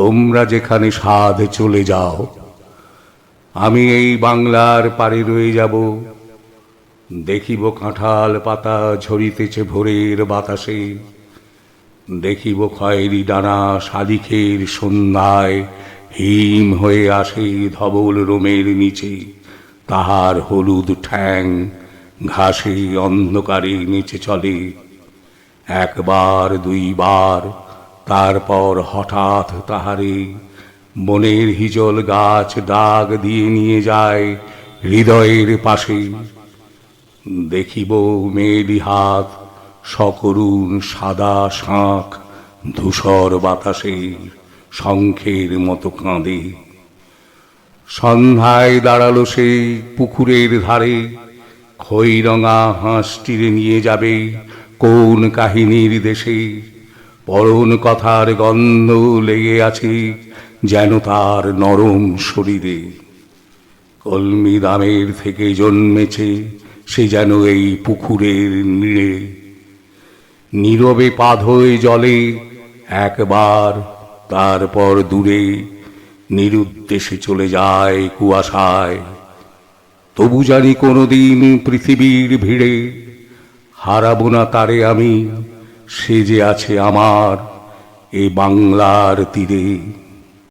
তোমরা যেখানে সাধ চলে যাও, আমি এই বাংলার পারে রয়ে যাব। দেখিব কাঁঠাল পাতা ঝরিতেছে ভোরের বাতাসে, দেখিব খয়েরি ডানা শালিখের সন্ধ্যায় হিম হয়ে আসে ধবল রোমের নিচে, তাহার হলুদ ঠ্যাং ঘাসে অন্ধকারে নিচে চলে। একবার, দুইবার তারপর হঠাৎ তাহারে বনের হিজল গাছ ডাক দিয়ে নিয়ে যায় হৃদয়ের পাশে। দেখিব মেলি হাত, সকরুণ সাদা শাঁখ ধূসর বাতাসে শঙ্খের মতো কাঁদে। সন্ধ্যায় দাঁড়াল সেই পুকুরের ধারে, খৈরঙা হাঁসটিরে নিয়ে যাবে কোন কাহিনীর দেশে। পরন কথার গন্ধ লেগে আছে যেন তার নরম শরীরে। কলমি দামের থেকে জন্মেছে সে যেন এই পুকুরের নীড়ে। নীরবে পাধয়ে জলে একবার, তারপর দূরে নিরুদ্দেশে চলে যায় কুয়াশায়। তবু জানি কোনোদিন পৃথিবীর ভিড়ে হারাবো না তারে আমি। সে যে আছে আমার এ বাংলার তীরে।